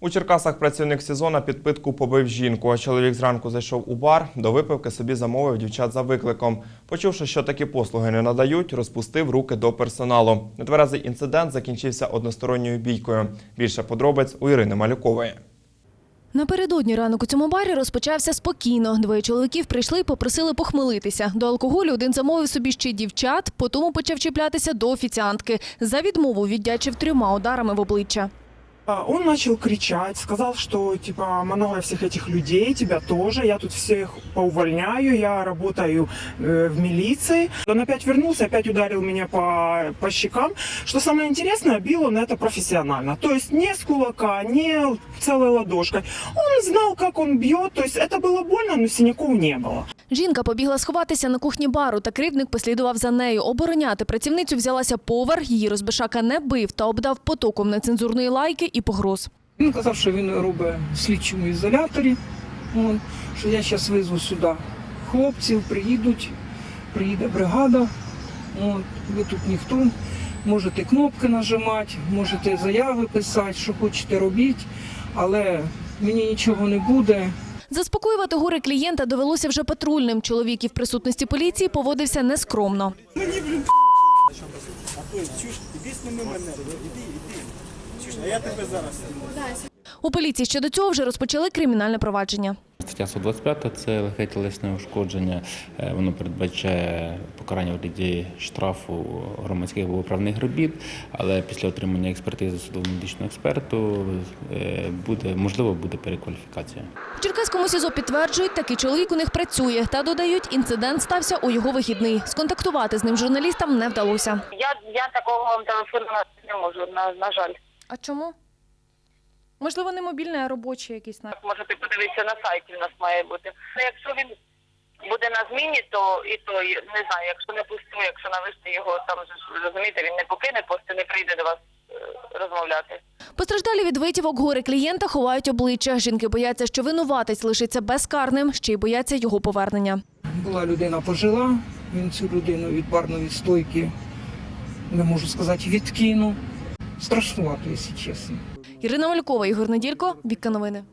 У Черкасах працівник СІЗО на підпитку побив жінку. А чоловік зранку зайшов у бар, до випивки собі замовив дівчат за викликом. Почувши, що такі послуги не надають, розпустив руки до персоналу. Нетверезий інцидент закінчився односторонньою бійкою. Більше подробиць у Ірини Малюкової. Напередодні ранок у цьому барі розпочався спокійно. Двоє чоловіків прийшли і попросили похмелитися. До алкоголю один замовив собі ще дівчат, потім почав чіплятися до офіціантки. За відмову віддячив трьома ударами в обличчя. А, Он начал кричать, сказал, что типа много всех этих людей, тебя тоже, я тут всех поувольняю, я работаю э, в милиции. Он опять вернулся, опять ударил меня по, по щекам. Что самое интересное, бил он это профессионально. То есть не с кулака, не целой ладошкой. Он знал, как он бьет, то есть это было больно, но синяков не было. Жінка побігла сховатися на кухні бару, та кривдник послідував за нею. Обороняти працівницю взялася повар. Її розбишака не бив та обдав потоком нецензурної лайки і погроз. Він казав, що він робить в слідчому ізоляторі. Що я зараз визву сюди хлопців, приїдуть, приїде бригада. Ви тут ніхто. Можете кнопки нажимати, можете заяви писати, що хочете робіть, але мені нічого не буде. Заспокоювати горе клієнта довелося вже патрульним. Чоловік і в присутності поліції поводився нескромно. У поліції щодо цього вже розпочали кримінальне провадження. Стаття 125 – це легке тілесне ушкодження. Е, Воно передбачає покарання у вигляді штрафу громадських або управних робіт, але після отримання експертизи судово медичного експерту е, буде можливо буде перекваліфікація. В Черкаському СІЗО підтверджують, такий чоловік у них працює. Та додають, інцидент стався у його вихідний. Сконтактувати з ним журналістам не вдалося. Я, я такого вам телефону не можу, на, на жаль. А чому? Можливо, не мобільний, а робочий якийсь на Можете подивитися на сайті, у нас має бути. Ну, Якщо він буде на зміні, то і то і не знаю, якщо не пусту, якщо навести його там розумієте, він не покине пост і не прийде до вас е, розмовляти. Постраждалі від витівок гори клієнта ховають обличчя. Жінки бояться, що винуватець лишиться безкарним, ще й бояться його повернення. Була людина пожила, він цю людину від барної стойки, не можу сказати, відкинув. Страшнувато, якщо чесно. Ірина Малькова, Ігор Неділько, Вікка Новини.